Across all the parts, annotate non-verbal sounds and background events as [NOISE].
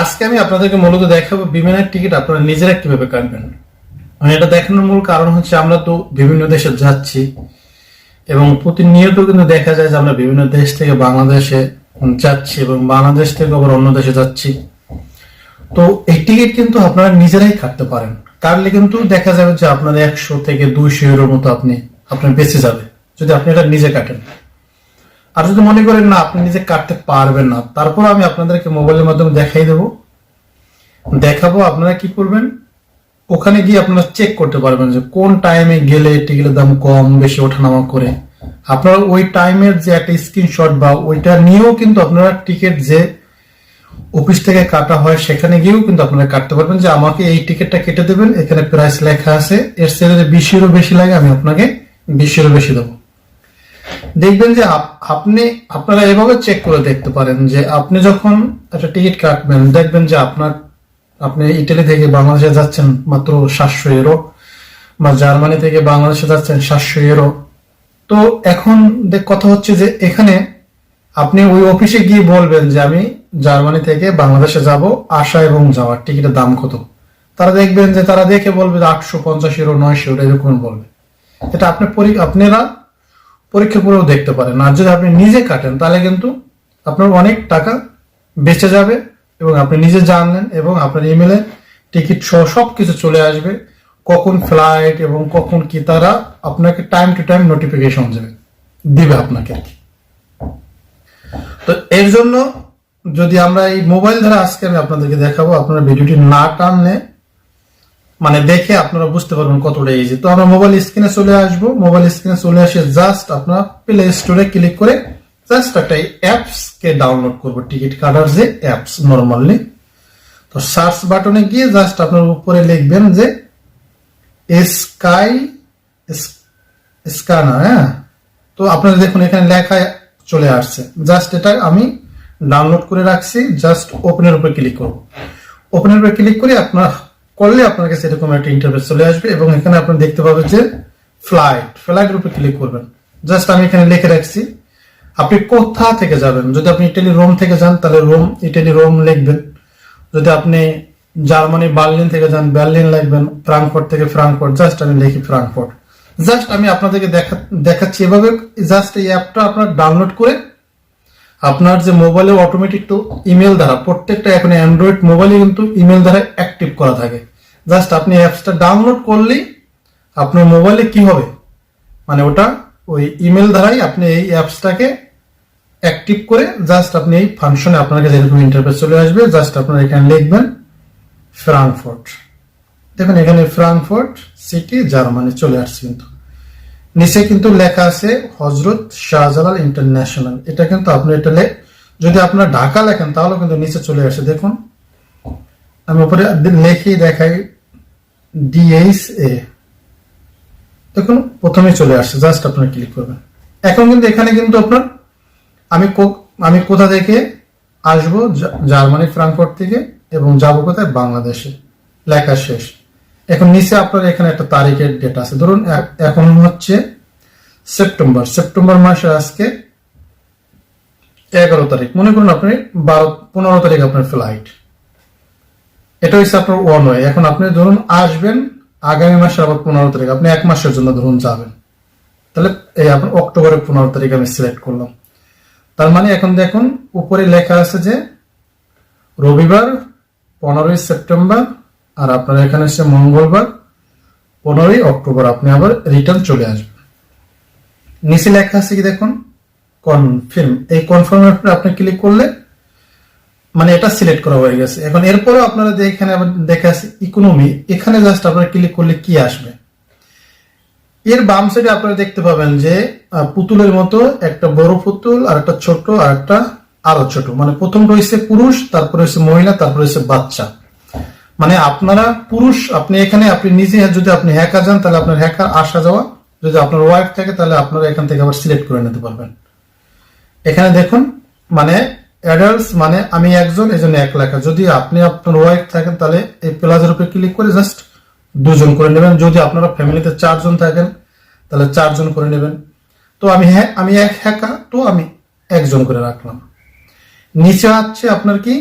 আজকে আমি আপনাদেরকে মূলত দেখাবো বিমানের টিকিট আপনারা নিজেরা কীভাবে কাটবেন। মানে এটা দেখানোর মূল কারণ হচ্ছে আমরা তো বিভিন্ন দেশে যাচ্ছি এবং প্রতিনিয়ত কিন্তু দেখা যায় যে আমরা বিভিন্ন দেশ থেকে বাংলাদেশে যাচ্ছি এবং বাংলাদেশ থেকে আবার অন্য দেশে যাচ্ছি। তো এই টিকিট কিন্তু আপনারা নিজেরাই কাটতে পারেন। কাটলে কিন্তু দেখা যাবে যে আপনার একশো থেকে দুইশো ইউরোর মতো আপনি, আপনার বেঁচে যাবে, যদি আপনি এটা নিজে কাটেন। আর যদি মনে করেন না, আপনি নিজে কাটতে পারবেন না, তারপর আমি আপনাদেরকে মোবাইলের মাধ্যমে দেখাই দেব। দেখাবো আপনারা কি করবেন? ওখানে গিয়ে আপনারা চেক করতে পারবেন যে কোন টাইমে গেলে টিকিটের দাম কম, বেশি ওঠানামা করে। আপনারা ওই টাইমের যে একটা স্ক্রিনশট বা ওইটা নিয়েও কিন্তু আপনারা টিকিট যে অফিস থেকে কাটা হয়, সেখানে গিয়েও কিন্তু আপনারা কাটতে পারবেন যে আমাকে এই টিকিটটা কেটে দেবেন, এখানে প্রাইস লেখা আছে। এর সেলে যদি বিশ লাগে, আমি আপনাকে বিশ ইউরো বেশি দেবো। দেখবেন যে আপ- আপনি, আপনারা এভাবে চেক করে দেখতে পারেন যে আপনি যখন একটা টিকিট কাটবেন, দেখবেন যে আপনার, আপনি ইটালি থেকে বাংলাদেশে যাচ্ছেন মাত্র সাতশো ইউরো বা জার্মানি থেকে বাংলাদেশে যাচ্ছেন সাতশো ইউরো তো এখন কথা হচ্ছে যে এখানে আপনি ওই অফিসে গিয়ে বলবেন যে আমি জার্মানি থেকে বাংলাদেশে যাব, আসা এবং যাওয়ার টিকিটের দাম কত? তারা দেখবেন যে তারা দেখে বলবে আটশো পঞ্চাশ ইউরো নয়শো ইউরো এরকম বলবে। এটা আপনি আপনারা পরীক্ষা করেও দেখতে পারেন। আর যদি আপনি নিজে কাটেন, তাহলে কিন্তু আপনার অনেক টাকা বেঁচে যাবে এবং আপনি নিজে জানলেন এবং আপনার ইমেলে টিকিট সহ সব কিছু চলে আসবে। কখন ফ্লাইট এবং কখন কি তারা আপনাকে টাইম টু টাইম নোটিফিকেশন দেবে, দিবে আপনাকে তো এর জন্য যদি আমরা এই মোবাইল দ্বারা আজকে আমি আপনাদেরকে দেখাবো, আপনারা ভিডিওটি না টানলে মানে দেখে আপনারা বুঝতে পারবেন কতটা ইজি তো আমরা মোবাইল স্ক্রিনে চলে আসব। মোবাইল স্ক্রিনে চলে আসে জাস্ট আপনারা প্লে স্টোরে ক্লিক করে জাস্ট একটা অ্যাপস কে ডাউনলোড করব। টিকিট কাটার যে অ্যাপস নর্মালি তো সার্চ বাটনে গিয়ে জাস্ট আপনার উপরে লিখবেন যে স্কাই স্কানার হ্যাঁ? তো আপনারা দেখুন এখানে লেখা চলে আসছে। জাস্ট এটা আমি ডাউনলোড করে রাখছি। জাস্ট ওপেনের উপরে ক্লিক করব। ওপেনের উপরে ক্লিক করে আপনার করলে আপনার কাছে এরকম একটা ইন্টারফেস চলে আসবে এবং এখানে আপনি দেখতে পাবেন যে ফ্লাইট ফ্লাইটের উপরে ক্লিক করবেন। জাস্ট আমি এখানে লিখে রাখছি, আপনি কোথা থেকে যাবেন? যদি আপনি ইটালি রোম থেকে যান, তাহলে রোম ইটালি রোম লিখবেন। যদি আপনি জার্মানি বার্লিন থেকে যান বার্লিন লিখবেন ফ্রাঙ্কফurt থেকে ফ্রাঙ্কফurt জাস্ট আমি লিখি ফ্রাঙ্কফurt জাস্ট আমি আপনাদেরকে দেখা, দেখাচ্ছি এভাবে জাস্ট এই অ্যাপটা আপনার ডাউনলোড করে আপনার যে মোবাইলে অটোমেটিক তো ইমেল দ্বারা, প্রত্যেকটা এখন অ্যান্ড্রয়েড মোবাইলে কিন্তু ইমেল দ্বারা অ্যাক্টিভ করা থাকে। জাস্ট আপনি অ্যাপসটা ডাউনলোড করলেই আপনার মোবাইলে কি হবে? মানে ওটা ওই ইমেল দ্বারাই আপনি এই অ্যাপসটাকে অ্যাক্টিভ করে জাস্ট আপনি এই ফাংশনে আপনার কাছে এরকম ইন্টারফেস চলে আসবে, জাস্ট আপনার এখানে লিখবেন ফ্রাঙ্কফurt দেখুন, এখানে ফ্রাঙ্কফurt সিটি, জার্মানি চলে আসছে কিন্তু। নিচে কিন্তু লেখা আছে হজরত শাহজালাল ইন্টারন্যাশনাল। এটা কিন্তু আপনি এটা লে- যদি আপনার ঢাকা লেখেন, তাহলে কিন্তু নিচে চলে আসে। দেখুন, আমি উপরে লেখেই দেখাই। ডিএইচ এ দেখুন প্রথমে চলে আসছে জাস্ট আপনার ক্লিক করবেন। এখন কিন্তু এখানে কিন্তু আপনার, আমি আমি কোথা থেকে আসব জার্মানি ফ্রাঙ্কফurt থেকে, এবং যাব কোথায়? বাংলাদেশে। লেখা শেষ। এখন নিচে আপনার এখানে একটা তারিখের ডেট আছে। ধরুন এখন হচ্ছে সেপ্টেম্বর। সেপ্টেম্বর মাসে আজকে এগারো তারিখ। মনে করুন আপনি বারো, পনেরো তারিখ আপনার ফ্লাইট এটা হচ্ছে আপনার ওয়ান ওয়ে। এখন আপনি ধরুন আসবেন, আগামী মাসে আবার পনেরো তারিখ, আপনি এক মাসের জন্য ধরুন যাবেন। তাহলে এই আপনার অক্টোবরের পনেরো তারিখ আমি সিলেক্ট করলাম। তার মানে এখন দেখুন, উপরে লেখা আছে যে রবিবার, পনেরোই সেপ্টেম্বর, আর আপনার এখানে এসে মঙ্গলবার, পনেরোই অক্টোবর আপনি আবার রিটার্ন চলে আসবেন। নিচে লেখা আছে কি দেখুন? কনফার্ম এই কনফার্মের উপরে আপনি ক্লিক করলে মানে এটা সিলেক্ট করা হয়ে গেছে। এখন এরপরে আপনারা যে এখানে দেখে আছে ইকোনমি এখানে জাস্ট আপনারা ক্লিক করলে কি আসবে? এর বাম সাইডে আপনারা দেখতে পাবেন যে পুতুলের মতো একটা বড় পুতুল আর একটা ছোট আর একটা আরও ছোট। মানে প্রথম রয়েছে পুরুষ, তারপরে হচ্ছে মহিলা, তারপরে হচ্ছে বাচ্চা। মানে আপনারা পুরুষ, আপনি এখানে, আপনি নিজে যদি আপনি হ্যাকার যান, তাহলে আপনার হ্যাকার আসা যাওয়া, যদি আপনার ওয়াইফ থাকে, তাহলে আপনারা এখান থেকে আবার সিলেক্ট করে নিতে পারবেন। এখানে দেখুন মানে অ্যাডাল্টস মানে আমি একজন, এই জন্য এক লেখা। যদি আপনি আপনার ওয়াইফ থাকেন, তাহলে এই প্লাজের উপরে ক্লিক করে জাস্ট দুজন করে নেবেন। যদি আপনারা ফ্যামিলিতে চারজন থাকেন, তাহলে চারজন করে নেবেন। তো আমি হ্যাঁ আমি এক হ্যাকা তো আমি একজন করে রাখলাম। নিচে আছে আপনার কি?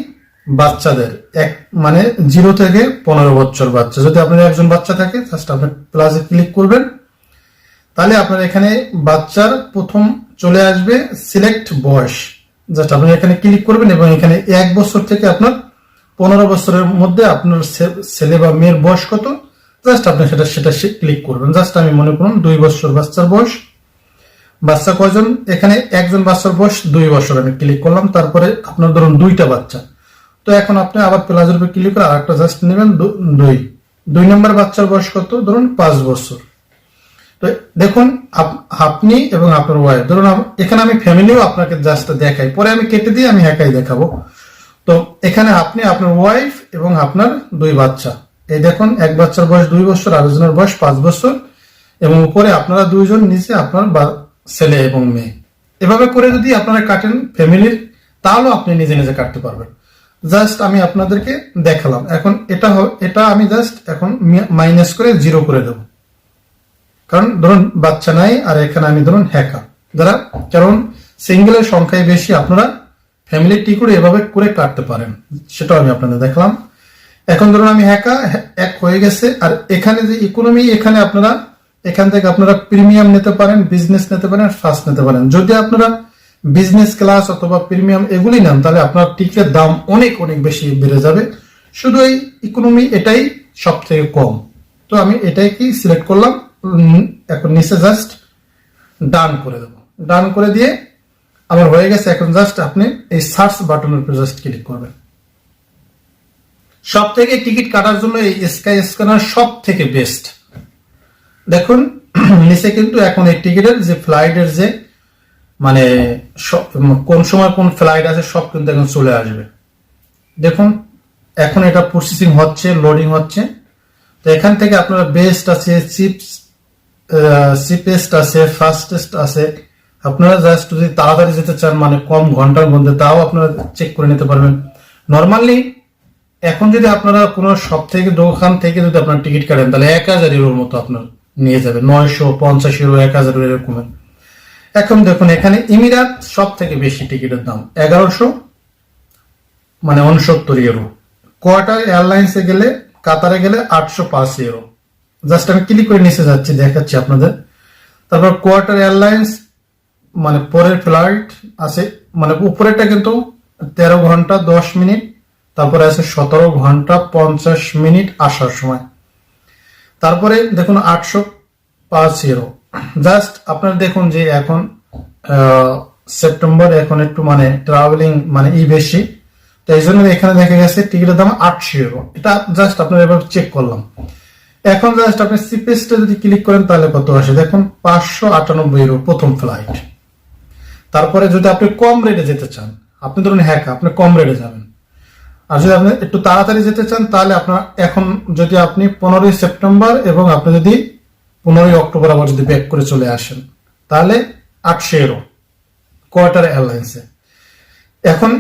বাচ্চাদের। এক মানে জিরো থেকে পনেরো বছর বাচ্চা। যদি আপনার একজন বাচ্চা থাকে জাস্ট আপনি প্লাসে ক্লিক করবেন। তাহলে আপনার এখানে বাচ্চার প্রথম চলে আসবে সিলেক্ট বয়স। জাস্ট আপনি এখানে ক্লিক করবেন এবং এখানে এক বছর থেকে আপনার পনেরো বছরের মধ্যে আপনার ছেলে বা মেয়ের বয়স কত? জাস্ট আপনি সেটা সেটা ক্লিক করবেন। জাস্ট আমি মনে করুন দুই বছর বাচ্চার বয়স। বাচ্চা কয়জন? এখানে একজন বাচ্চার বয়স দুই বছর আমি ক্লিক করলাম। তারপরে আপনার ধরুন দুইটা বাচ্চা। তো এখন আপনি আবার প্লাজের উপর ক্লিক করে আর একটা জাস্ট নেবেন দুই। দুই নম্বর বাচ্চার বয়স কত? ধরুন পাঁচ বছর। তো দেখুন, আপ- আপনি এবং আপনার ওয়াইফ ধরুন এখানে আমি ফ্যামিলিও আপনাকে জাস্ট দেখাই। পরে আমি কেটে দিয়ে আমি একাই দেখাবো। তো এখানে আপনি আপনার ওয়াইফ এবং আপনার দুই বাচ্চা। এই দেখুন, এক বাচ্চার বয়স দুই বছর, আরেকজনের বয়স পাঁচ বছর। এবং উপরে আপনারা দুইজন, নিচে আপনার ছেলে এবং মেয়ে। এভাবে করে যদি আপনারা কাটেন ফ্যামিলির তাহলেও আপনি নিজে নিজে কাটতে পারবেন। জাস্ট আমি আপনাদেরকে দেখালাম। এখন এটা এটা আমি জাস্ট এখন মাইনাস করে জিরো করে দেবো। কারণ ধরুন বাচ্চা নাই আর এখানে আমি ধরুন হ্যাকা যারা কারণ সিঙ্গেলের সংখ্যায় বেশি আপনারা ফ্যামিলি টি করে এভাবে করে কাটতে পারেন। সেটাও আমি আপনাদের দেখলাম। এখন ধরুন আমি হ্যাকা হ্যাঁ, এক হয়ে গেছে আর এখানে যে ইকোনমি এখানে আপনারা এখান থেকে আপনারা প্রিমিয়াম নিতে পারেন বিজনেস নিতে পারেন ফার্স্ট নিতে পারেন। যদি আপনারা বিজনেস ক্লাস অথবা প্রিমিয়াম এগুলি নেন তাহলে আপনার টিকিটের দাম অনেক অনেক বেশি বেড়ে যাবে। শুধু এই ইকোনমি এটাই সব থেকে কম। তো আমি এটাই কি সিলেক্ট করলাম এখন নিচে জাস্ট ডান করে দেবো। ডান করে দিয়ে আমার হয়ে গেছে, এখন জাস্ট আপনি এই সার্চ বাটনের উপর জাস্ট ক্লিক করবেন। সব থেকে টিকিট কাটার জন্য এই স্কাই স্ক্যানার সব থেকে বেস্ট দেখুন, [CLEARS THROAT] নিচে কিন্তু এখন এই টিকিটের যে ফ্লাইটের যে মানে কোন সময় কোন ফ্লাইট আছে, সব কিন্তু এখন চলে আসবে। দেখুন, এখন এটা প্রসেসিং হচ্ছে লোডিং হচ্ছে। তো এখান থেকে আপনারা বেস্ট আছে চিপস চিপেস্ট আছে ফাস্টেস্ট আছে। আপনারা জাস্ট যদি তাড়াতাড়ি যেতে চান মানে কম ঘণ্টার মধ্যে, তাও আপনারা চেক করে নিতে পারবেন। নর্মালি এখন যদি আপনারা কোনো সব থেকে, দোকান থেকে যদি আপনার টিকিট কাটেন, তাহলে এক হাজার ইউরোর মতো আপনার নিয়ে যাবে নয়শো, পঞ্চাশ ইউরো, এক হাজার এরকম। এখন দেখুন, এখানে ইমিরাত সব থেকে বেশি টিকিটের দাম, এগারোশো মানে উনসত্তর ইউরো। কোয়ার্টার এয়ারলাইন্সে গেলে, কাতারে গেলে আটশো পাঁচ ইউরো। জাস্ট আমি ক্লিক করে নিচে যাচ্ছি, দেখাচ্ছি আপনাদের। তারপর কোয়ার্টার এয়ারলাইন্স মানে পরের ফ্লাইট আছে মানে উপরেরটা কিন্তু তেরো ঘণ্টা দশ মিনিট, তারপরে আছে সতেরো ঘণ্টা পঞ্চাশ মিনিট আসার সময়। তারপরে দেখুন আটশো পাঁচ ইউরো জাস্ট আপনার দেখুন যে এখন সেপ্টেম্বর এখন একটু মানে ট্রাভেলিং মানে ই বেশি। তো এই জন্য এখানে দেখা গেছে টিকিটের দাম আটশো ইউরো এটা জাস্ট আপনার এবার চেক করলাম। এখন জাস্ট আপনি সিপিএসটা যদি ক্লিক করেন, তাহলে কত আসে? দেখুন, পাঁচশো আটানব্বই ইউরো প্রথম ফ্লাইট তারপরে যদি আপনি কম রেটে যেতে চান, আপনি ধরুন হ্যাক, আপনি কম রেটে যাবেন। আর যদি আপনি একটু তাড়াতাড়ি যেতে চান, তাহলে আপনার এখন যদি আপনি পনেরোই সেপ্টেম্বর এবং আপনি যদি পনেরোই অক্টোবর আবার যদি ব্যাক করে চলে আসেন, তাহলে আটশো ইউরো কোয়ার্টার এয়ারলাইন্সে এখন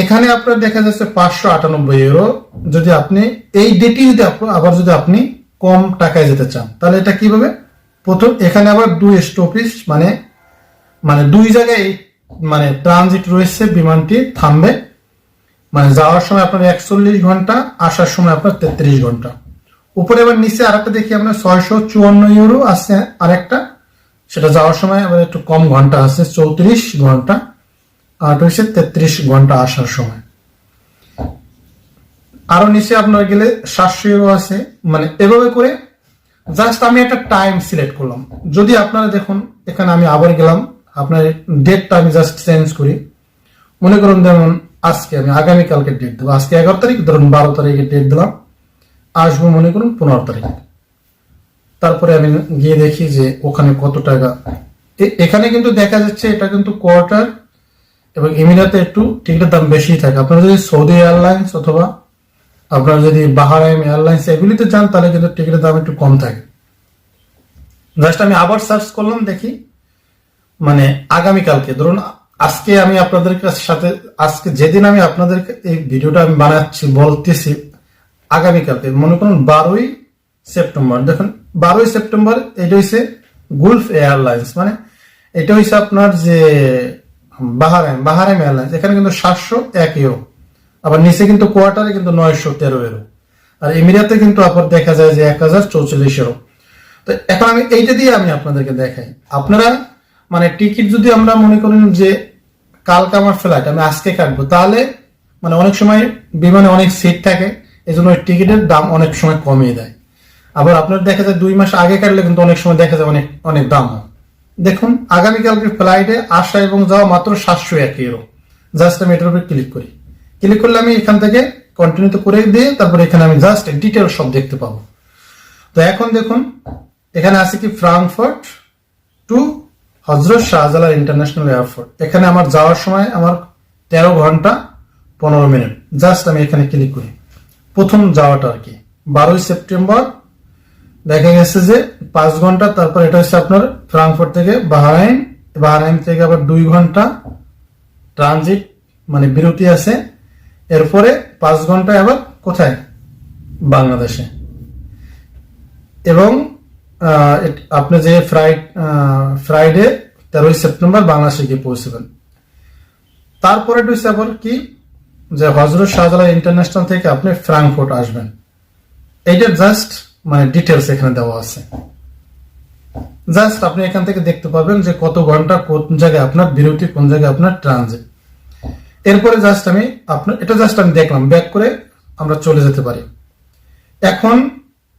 এখানে আপনার দেখা যাচ্ছে পাঁচশো আটানব্বই ইউরো যদি আপনি এই ডেটে যদি আবার যদি আপনি কম টাকায় যেতে চান। তাহলে এটা কীভাবে? প্রথম, এখানে আবার দুই স্টপিস মানে মানে দুই জায়গায় মানে ট্রানজিট রয়েছে, বিমানটি থামবে। মানে যাওয়ার সময় আপনার একচল্লিশ ঘণ্টা, আসার সময় আপনার তেত্রিশ ঘণ্টা। উপরে আবার নিচে আরেকটা দেখি আপনার ছয়শো চুয়ান্ন ইউরো আছে আরেকটা। সেটা যাওয়ার সময় আবার একটু কম ঘণ্টা আছে, চৌত্রিশ ঘণ্টা। আর হচ্ছে তেত্রিশ ঘণ্টা আসার সময়। আরও নিচে আপনার গেলে সাতশো আছে। মানে এভাবে করে জাস্ট আমি একটা টাইম সিলেক্ট করলাম। যদি আপনারা দেখুন, এখানে আমি আবার গেলাম। আপনার ডেটটা আমি জাস্ট চেঞ্জ করি। মনে করুন যেমন আজকে আমি আগামীকালকে ডেট দেবো। আজকে এগারো তারিখ, ধরুন বারো তারিখে ডেট দিলাম। আসব মনে করুন পনেরো তারিখ। তারপরে আমি গিয়ে দেখি যে ওখানে কত টাকা। এখানে কিন্তু দেখা যাচ্ছে এটা কিন্তু কোয়ার্টার এবং এমিরাতে একটু টিকিটের দাম বেশি থাকে। আপনারা যদি সৌদি এয়ারলাইন্স অথবা আপনারা যদি বাহারাইম এয়ারলাইন্স এগুলিতে যান তাহলে কিন্তু টিকিটের দাম একটু কম থাকে। জাস্ট আমি আবার সার্চ করলাম, দেখি। মানে আগামীকালকে, ধরুন আজকে আমি আপনাদের সাথে, আজকে যেদিন আমি আপনাদেরকে এই ভিডিওটা আমি বানাচ্ছি, বলতেছি আগামীকালকে, মনে করুন বারোই সেপ্টেম্বর। দেখুন, বারোই সেপ্টেম্বর, এটা হচ্ছে গুলফ এয়ারলাইন্স। মানে এটা হচ্ছে আপনার যে বাহারাইম বাহারাইম এয়ারলাইন্স। এখানে কিন্তু সাতশো এক ইউরো আবার নিচে কিন্তু কোয়ার্টারে কিন্তু নয়শো তেরো এরো আর এমিরাতে কিন্তু আবার দেখা যায় যে এক হাজার চৌচল্লিশ এরো তো এখন আমি এইটা দিয়ে আমি আপনাদেরকে দেখাই। আপনারা মানে টিকিট যদি আমরা মনে করেন যে কালকে আমার ফ্লাইট আমি আজকে কাটবো, তাহলে মানে অনেক সময় বিমানে অনেক সিট থাকে এই জন্য টিকিটের দাম অনেক সময় কমিয়ে দেয়। আবার আপনার দেখা যায় দুই মাস আগে কাটলে কিন্তু অনেক সময় দেখা যায় অনেক অনেক দাম হয়। দেখুন, আগামীকালকে ফ্লাইটে আসা এবং যাওয়া মাত্র সাতশো এক ইউরো জাস্ট আমি এটার উপরে ক্লিক করি। ক্লিক করলে আমি এখান থেকে কন্টিনিউ করে দিয়ে তারপরে এখানে আমি জাস্ট ডিটেল সব দেখতে পাবো। তো এখন দেখুন, এখানে আছে কি ফ্রাঙ্কফার্ট টু হজরত শাহজালাল ইন্টারন্যাশনাল এয়ারপোর্ট এখানে আমার যাওয়ার সময় আমার তেরো ঘণ্টা পনেরো মিনিট। জাস্ট আমি এখানে ক্লিক করি। প্রথম যাওয়াটা আর কি। বারোই সেপ্টেম্বর, দেখা গেছে যে পাঁচ ঘণ্টা, তারপর এটা হচ্ছে আপনার ফ্রাঙ্কফুর্ট থেকে বাহরাইন বাহরাইন থেকে আবার দুই ঘণ্টা ট্রানজিট মানে বিরতি আছে। এরপরে পাঁচ ঘণ্টা আবার কোথায়? বাংলাদেশে। এবং আপনি যে ফ্রাইড ফ্রাইডে তেরোই সেপ্টেম্বর বাংলাদেশে গিয়ে পৌঁছবেন তারপরে হচ্ছে আবার কি? যে হজরত শাহজালাল ইন্টারন্যাশনাল থেকে আপনি ফ্রাঙ্কফুর্ট আসবেন। এইটা জাস্ট মানে ডিটেলস এখানে দেওয়া আছে। জাস্ট আপনি এখান থেকে দেখতে পাবেন যে কত ঘণ্টা কোন জায়গায় আপনার বিরতি, কোন জায়গায় আপনার ট্রানজিট এরপরে জাস্ট আমি আপনার এটা জাস্ট আমি দেখলাম ব্যাক করে আমরা চলে যেতে পারি। এখন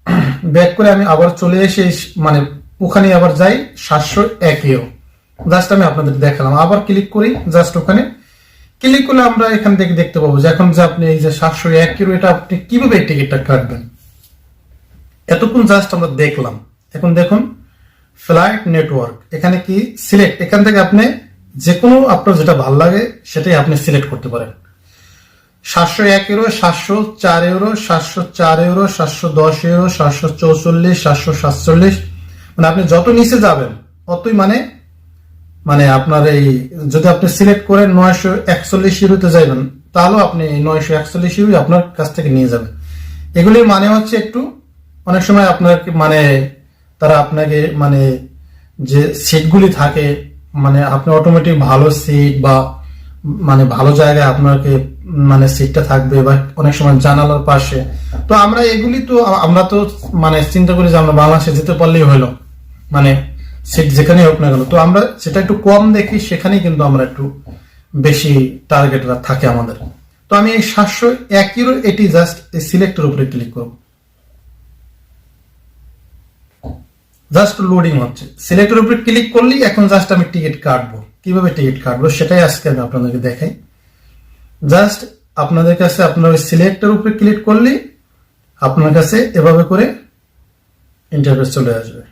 [CLEARS THROAT] ব্যাক করে আমি আবার চলে এসে মানে ওখানে আবার যাই সাতশো এক ইউরো জাস্ট আমি আপনাদের দেখালাম। আবার ক্লিক করি জাস্ট ওখানে। ক্লিক করলে আমরা এখান থেকে দেখতে পাবো যে এখন যে আপনি এই যে সাতশো এক এটা আপনি কীভাবে টিকিটটা কাটবেন। এতক্ষণ জাস্ট আমরা দেখলাম। এখন দেখুন ফ্লাইট নেটওয়ার্ক এখানে কি সিলেক্ট এখান থেকে আপনি যে কোনো আপনার যেটা ভালো লাগে, সেটাই আপনি সিলেক্ট করতে পারেন। সাতশো এক ইউরো সাতশো চার ইউরো সাতশো চার ইউরো সাতশো দশ ইউরো সাতশো চৌচল্লিশ, সাতশো সাতচল্লিশ। মানে আপনি যত নিচে যাবেন অতই মানে মানে আপনার এই, যদি আপনি সিলেক্ট করেন নয়শো একচল্লিশ ইউরোতে যাবেন তাহলেও আপনি এই নয়শো একচল্লিশ ইউরো আপনার কাছ থেকে নিয়ে যাবেন। এগুলির মানে হচ্ছে একটু, অনেক সময় আপনার মানে তারা আপনাকে মানে যে সিটগুলি থাকে মানে আপনি অটোমেটিক ভালো সিট বা মানে ভালো জায়গায় আপনাকে মানে সিটটা থাকবে বা অনেক সময় জানালার পাশে। তো আমরা এগুলি তো আমরা তো মানে চিন্তা করি যে আমরা বাংলাদেশে যেতে পারলেই হলো। মানে সিট যেখানে হোক না কেন। তো আমরা সেটা একটু কম দেখি, সেখানেই কিন্তু আমরা একটু বেশি টার্গেট থাকে আমাদের। তো আমি এই সাতশো এক এটি জাস্ট এই সিলেক্টের উপরে ক্লিক করব। জাস্ট লোডিং হচ্ছে। সিলেক্টের উপরে ক্লিক করলেই এখন জাস্ট আমি টিকিট কাটবো। কীভাবে টিকিট কাটবো সেটাই আজকে আমি আপনাদেরকে দেখাই। জাস্ট আপনাদের কাছে আপনার ওই সিলেক্টের উপরে ক্লিক করলেই আপনার কাছে এভাবে করে ইন্টারফেস চলে আসবে।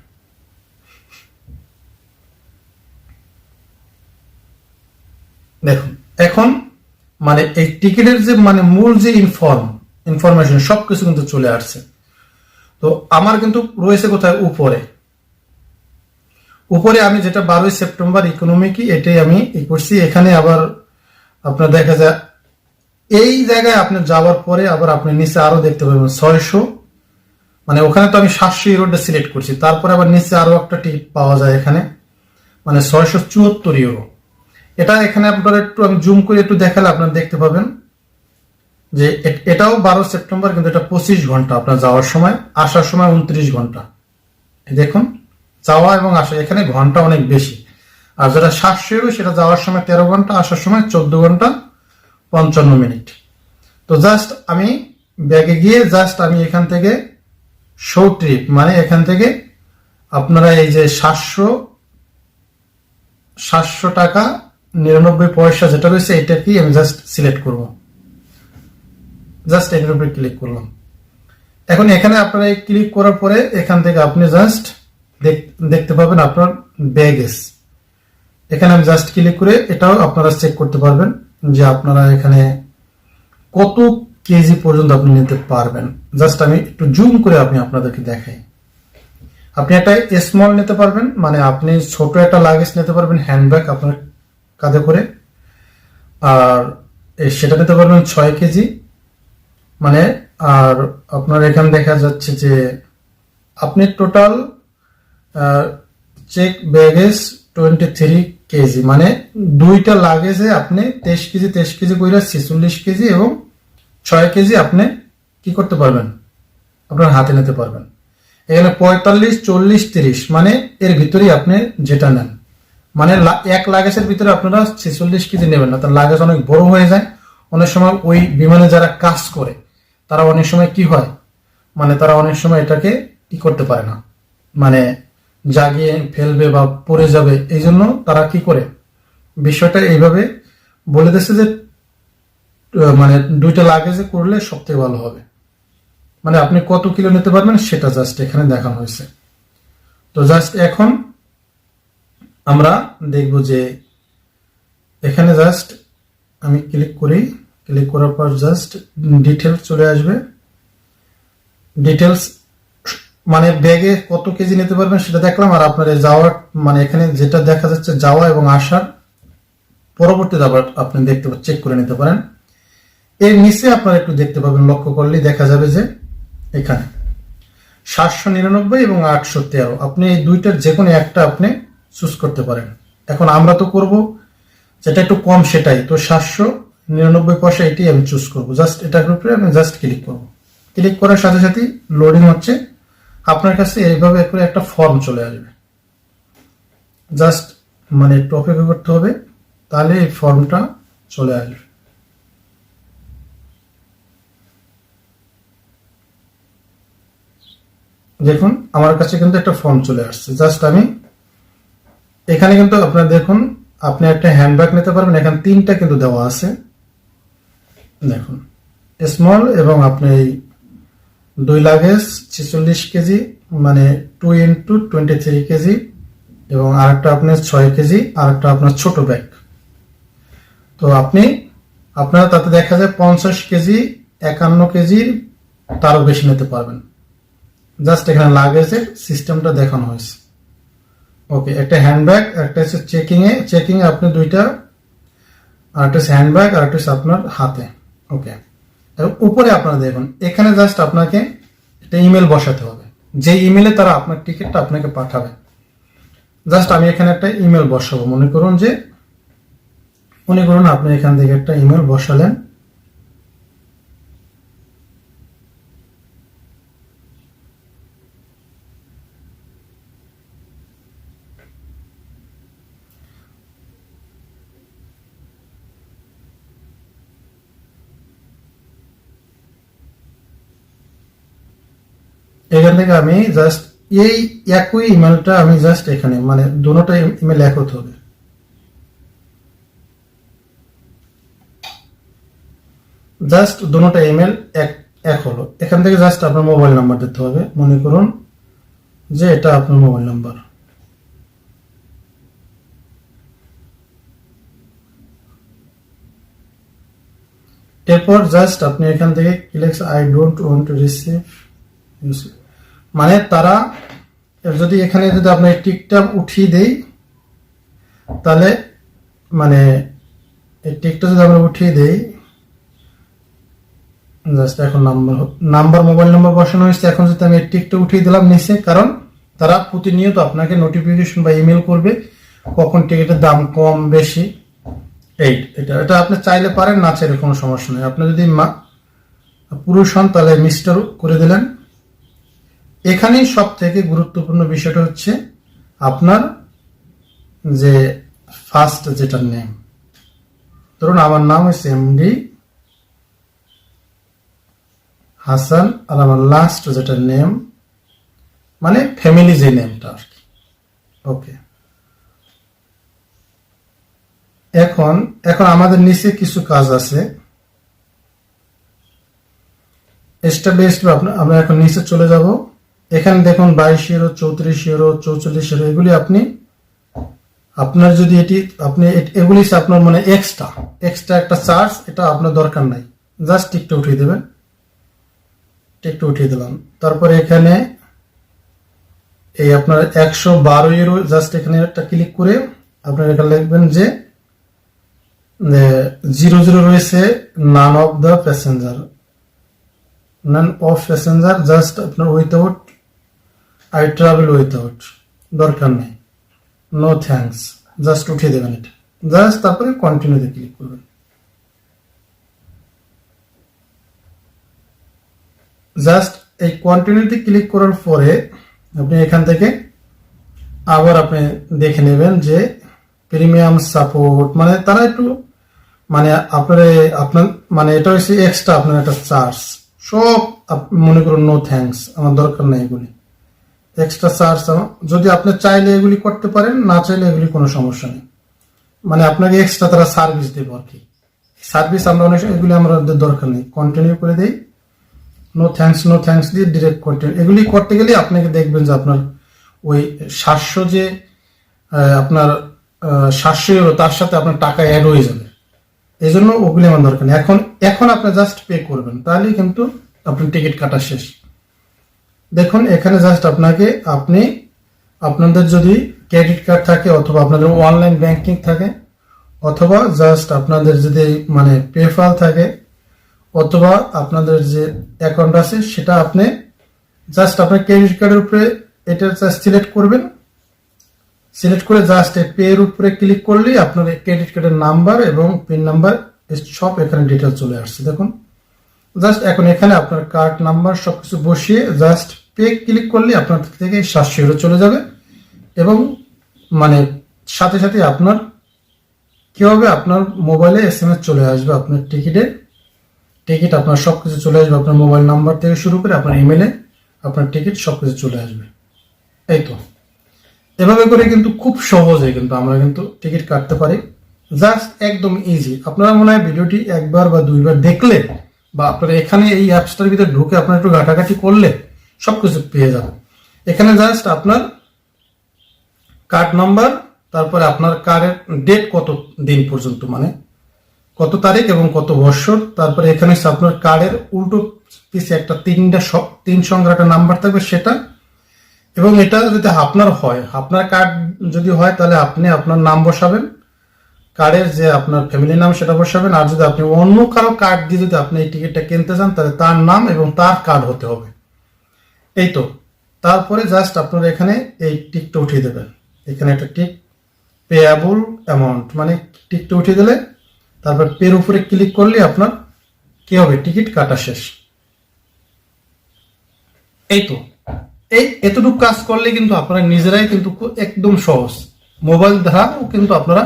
দেখুন, এখন মানে এই টিকিটের যে মানে মূল যে ইনফর্ম ইনফরমেশন সবকিছু কিন্তু চলে আসছে। তো আমার কিন্তু রয়েছে কোথায় উপরে। উপরে আমি যেটা বারোই সেপ্টেম্বর ইকোনমিক এটাই আমি ই করছি। এখানে আবার আপনার দেখা যায়, এই জায়গায় আপনি যাওয়ার পরে আবার আপনি নিচে আরও দেখতে পাবেন ছয়শো। মানে ওখানে তো আমি সাতশো ইউরোটা সিলেক্ট করছি। তারপরে আবার নিচে আরও একটা টিকিট পাওয়া যায় এখানে। মানে ছয়শো চুয়াত্তর ইউরো এটা এখানে আপনার একটু আমি জুম করে একটু দেখালে আপনারা দেখতে পাবেন যে এটাও বারো সেপ্টেম্বর, কিন্তু এটা পঁচিশ ঘণ্টা আপনার যাওয়ার সময়, আসার সময় উনত্রিশ ঘণ্টা। দেখুন। যাওয়া এবং আসা, এখানে ঘণ্টা অনেক বেশি। আর যেটা সাতশো ইউরো, সেটা যাওয়ার সময় তেরো ঘণ্টা, আসার সময় চোদ্দ ঘণ্টা, পঞ্চান্ন মিনিট। তো জাস্ট আমি ব্যাগে গিয়ে জাস্ট আমি এখান থেকে শো ট্রিপ মানে এখান থেকে আপনারা এই যে সাতশো সাতশো টাকা নিরানব্বই পয়সা যেটা রয়েছে এটা কি আমি জাস্ট সিলেক্ট করব। জাস্ট এটার উপরে ক্লিক করলাম। এখন এখানে আপনারা ক্লিক করার পরে এখান থেকে আপনি জাস্ট দেখতে পাবেন আপনার ব্যাগেজ এখানে আমি জাস্ট ক্লিক করে এটাও আপনারা চেক করতে পারবেন যে আপনারা এখানে কত কেজি পর্যন্ত আপনি নিতে পারবেন। জাস্ট আমি একটু জুম করে আমি আপনাদেরকে দেখাই। আপনি একটা স্মল নিতে পারবেন মানে আপনি ছোট একটা লাগেজ নিতে পারবেন হ্যান্ডব্যাগ আপনার কাঁধে করে। আর সেটা নিতে পারবেন ছয় কেজি মানে আর আপনার এখানে দেখা যাচ্ছে যে আপনি total check baggage twenty three KG. মানে দুইটা লাগেজে আপনি তেইশ কেজি তেইশ কেজি করে ছেচল্লিশ কেজি এবং ছয় কেজি আপনি কি করতে পারবেন? আপনার হাতে নিতে পারবেন। এখানে পঁয়তাল্লিশ, চল্লিশ, তিরিশ মানে এর ভিতরেই আপনি যেটা নেন। মানে এক লাগেজের ভিতরে আপনারা ছেচল্লিশ কেজি নেবেন না। তার লাগেজ অনেক বড় হয়ে যায়। অনেক সময় ওই বিমানে যারা কাজ করে, তারা অনেক সময় কি হয়? মানে তারা অনেক সময় এটাকে কি করতে পারে না। মানে জাগিয়ে ফেলবে বা পড়ে যাবে এই জন্য তারা কি করে? বিষয়টা এইভাবে বলে দিচ্ছে যে মানে দুইটা লাগেজে করলে সবথেকে ভালো হবে। মানে আপনি কত কিলো নিতে পারবেন সেটা জাস্ট এখানে দেখানো হয়েছে। তো জাস্ট এখন আমরা দেখব যে এখানে জাস্ট আমি ক্লিক করি। ক্লিক করার পর জাস্ট ডিটেলস চলে আসবে। ডিটেলস মানে ব্যাগে কত কেজি নিতে পারবেন সেটা দেখলাম, আর আপনার যাওয়ার মানে এখানে যেটা দেখা যাচ্ছে যাওয়া এবং আসার পরবর্তীতে আবার আপনি দেখতে চেক করে নিতে পারেন। এর নিচে আপনারা একটু দেখতে পাবেন, লক্ষ্য করলেই দেখা যাবে যে এখানে সাতশো নিরানব্বই এবং আটশো তেরো। আপনি এই দুইটার যে কোনো একটা আপনি চুজ করতে পারেন। এখন আমরা তো করব, যেটা একটু কম সেটাই। তো সাতশো নিরানব্বই পয়সা এটি আমি চুজ করব। জাস্ট এটার উপরে আমি জাস্ট ক্লিক করব। ক্লিক করার সাথে সাথে লোডিং হচ্ছে। আপনার কাছে এইভাবে করে একটা ফর্ম চলে আসবে। জাস্ট মানে একটু অপেক্ষা করতে হবে, তাহলে এই ফর্মটা চলে আসবে। দেখুন, আমার কাছে কিন্তু একটা ফর্ম চলে আসছে। জাস্ট আমি এখানে কিন্তু আপনার দেখুন, আপনি একটা হ্যান্ডব্যাগ নিতে পারবেন, এখানে তিনটা কিন্তু দেওয়া আছে। দেখুন স্মল এবং আপনি দুই লাগেজ, ছেচল্লিশ কেজি মানে two into twenty three KG, এবং আরেকটা আপনার ছয় কেজি, আরেকটা আপনার ছোট ব্যাগ তো আপনি, আপনার তাতে দেখা যায় পঞ্চাশ কেজি, একান্ন কেজি, তারও বেশি নিতে পারবেন। জাস্ট এখানে লাগেজের সিস্টেমটা দেখানো হয়েছে। ওকে, একটা হ্যান্ডব্যাগ একটা হচ্ছে চেকিংয়ে চেকিংয়ে আপনি দুইটা, আর একটা হ্যান্ডব্যাগ আর একটা হচ্ছে আপনার হাতে। ওকে। উপরে আপনারা দেখুন, এখানে জাস্ট আপনাকে একটা ইমেল বসাতে হবে। যে ইমেলে তারা আপনার টিকিটটা আপনাকে পাঠাবে। জাস্ট আমি এখানে একটা ইমেল বসাবো। মনে করুন যে, মনে করুন আপনি এখান থেকে একটা ইমেল বসালেন। এখান থেকে আমি জাস্ট এই একই ইমেলটা আমি জাস্ট এখানে মানে দুটোটা ইমেল এক হতে হবে। জাস্ট দুটোটা ইমেল এক এক হলো। এখান থেকে জাস্ট আপনার মোবাইল নাম্বার দিতে হবে। মনে করুন যে এটা আপনার মোবাইল নাম্বার এরপর জাস্ট আপনি এখান থেকে click I don't want to receive মানে তারা, যদি এখানে যদি আপনার টিকটা উঠিয়ে দেই, তাহলে মানে এই টিকটা যদি আমরা উঠিয়ে দেই জাস্ট এখন নাম্বার নাম্বার মোবাইল নাম্বার বসানো হয়েছে, এখন যদি আমি এই টিকটা উঠিয়ে দিলাম নিচে, কারণ তারা প্রতিনিয়ত আপনাকে নোটিফিকেশন বা ইমেল করবে কখন টিকিটের দাম কম, বেশি। এই, এটা এটা আপনি চাইলে পারেন, না চাইলে কোনো সমস্যা নেই। আপনি যদি মা, পুরুষ হন, তাহলে মিস্টার করে দিলেন। এখানেই সব থেকে গুরুত্বপূর্ণ বিষয়টা হচ্ছে আপনার যে ফার্স্ট যেটার নেম ধরুন আমার নাম হচ্ছে এমডি হাসান আর আমার লাস্ট যেটা নেম মানে ফ্যামিলি যে নেমটা আর কি। ওকে এখন এখন আমাদের নিচে কিছু কাজ আছে। এস্টাবলিশড আমরা এখন নিচে চলে যাব। এখানে দেখুন বাইশ ইউরো চৌত্রিশ ইউরো চৌচল্লিশ ইউরো এগুলি আপনি, আপনার যদি এটি, আপনি এগুলি আপনার মানে এক্সট্রা এক্সট্রা একটা চার্জ এটা আপনার দরকার নাই। জাস্ট টিকটা উঠিয়ে দেবেন। টিকটা উঠিয়ে দিলাম। তারপরে এখানে এই আপনার একশো বারো ইউরো জাস্ট এখানে একটা ক্লিক করে আপনার এখানে লিখবেন যে জিরো জিরো রয়েছে none of the passenger none of passenger just আপনার উইথাউট আই ট্রাভেল উইথাউট দরকার নেই। নো থ্যাঙ্কস জাস্ট উঠিয়ে দেবেন এটা। জাস্ট তারপরে কন্টিনিউতে ক্লিক করবেন। জাস্ট এই কন্টিনিউতে ক্লিক করার পরে আপনি এখান থেকে আবার আপনি দেখে নেবেন যে প্রিমিয়াম সাপোর্ট মানে তারা একটু মানে আপনার আপনার মানে এটা হচ্ছে এক্সট্রা আপনার একটা চার্জ সব মনে করুন নো থ্যাঙ্কস আমার দরকার নেই এগুলি। এক্সট্রা চার্জ যদি আপনি চাইলে এগুলি করতে পারেন, না চাইলে এগুলি কোনো সমস্যা নেই। মানে আপনাকে এক্সট্রা তারা সার্ভিস দেবো আর কি। সার্ভিস আমরা অনেক এগুলি আমাদের দরকার নেই। কন্টিনিউ করে দেই। নো থ্যাঙ্কস নো থ্যাঙ্কস দিয়ে ডিরেক্ট কন্টিনিউ এগুলি করতে গেলে আপনাকে দেখবেন যে আপনার ওই সাতশো যে আপনার সাতশো ইউরো তার সাথে আপনার টাকা অ্যাড হয়ে যাবে। এই জন্য ওগুলি আমার দরকার নেই। এখন এখন আপনি জাস্ট পে করবেন। তাহলেই কিন্তু আপনার টিকিট কাটা শেষ। দেখুন, এখানে জাস্ট আপনাকে আপনি, আপনাদের যদি ক্রেডিট কার্ড থাকে অথবা আপনাদের অনলাইন ব্যাংকিং থাকে, অথবা জাস্ট আপনাদের যদি মানে পেফাল থাকে, অথবা আপনাদের যে অ্যাকাউন্ট আছে, সেটা আপনি জাস্ট আপনার ক্রেডিট কার্ডের উপরে এটা সিলেক্ট করবেন। সিলেক্ট করে জাস্ট পে এর উপরে ক্লিক করলেই আপনার ক্রেডিট কার্ডের নাম্বার এবং পিন নাম্বার সব এখানে ডিটেল চলে আসছে। দেখুন জাস্ট এখন এখানে আপনার কার্ড নাম্বার সবকিছু বসিয়ে জাস্ট পে ক্লিক করলে আপনার থেকে সাতশো ইউরো চলে যাবে এবং মানে সাথে সাথে আপনার কি হবে? আপনার মোবাইলে এস এম এস চলে আসবে আপনার টিকিটের টিকিট আপনার সব কিছু চলে আসবে আপনার মোবাইল নাম্বার থেকে শুরু করে আপনার ইমেলে আপনার টিকিট সব কিছু চলে আসবে। এই তো। এভাবে করে কিন্তু খুব সহজে কিন্তু আমরা কিন্তু টিকিট কাটতে পারি। জাস্ট একদম ইজি আপনারা মনে হয় ভিডিওটি একবার বা দুইবার দেখলে বা আপনারা এখানে এই অ্যাপসটার ভিতরে ঢুকে আপনারা একটু ঘাটাঘাটি করলে সবকিছু পেয়ে যাবেন এখানে জাস্ট আপনার কার্ড নাম্বার তারপরে আপনার কার্ডের ডেট কত দিন পর্যন্ত মানে কত তারিখ এবং কত বছর, তারপরে এখানে আপনার কার্ডের উল্টো পিছে একটা তিনটা তিন সংখ্যার একটা নাম্বার থাকবে সেটা। এবং এটা যদি আপনার হয়, আপনার কার্ড যদি হয়, তাহলে আপনি আপনার নাম বসাবেন। কার্ডের যে আপনার ফ্যামিলি নাম সেটা বসাবেন। আর যদি আপনি অন্য কারও কার্ড দিয়ে যদি আপনি এই টিকিটটা কিনতে চান, তাহলে তার নাম এবং তার কার্ড হতে হবে। এই তো তারপরে জাস্ট আপনারা এখানে এই টিকটা উঠিয়ে দেবেন। এখানে একটা টিক পেয়াবল অ্যামাউন্ট মানে টিকটা উঠিয়ে দিলে, তারপর পের উপরে ক্লিক করলে আপনার কি হবে? টিকিট কাটা শেষ। এই তো এই এতটুকু কাজ করলে কিন্তু আপনারা নিজেরাই কিন্তু একদম সহজ। মোবাইল দ্বারাও কিন্তু আপনারা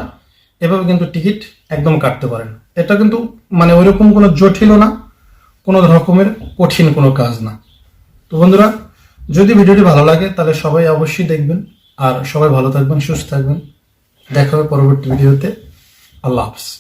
এভাবে কিন্তু টিকিট একদম কাটতে পারেন। এটা কিন্তু মানে ওইরকম কোনো জটিল না, কোনো রকমের কঠিন কোনো কাজ না। তো বন্ধুরা, যদি ভিডিওটি ভালো লাগে, তাহলে সবাই অবশ্যই দেখবেন। আর সবাই ভালো থাকবেন, সুস্থ থাকবেন। দেখা হবে পরবর্তী ভিডিওতে। আল্লাহ হাফিজ।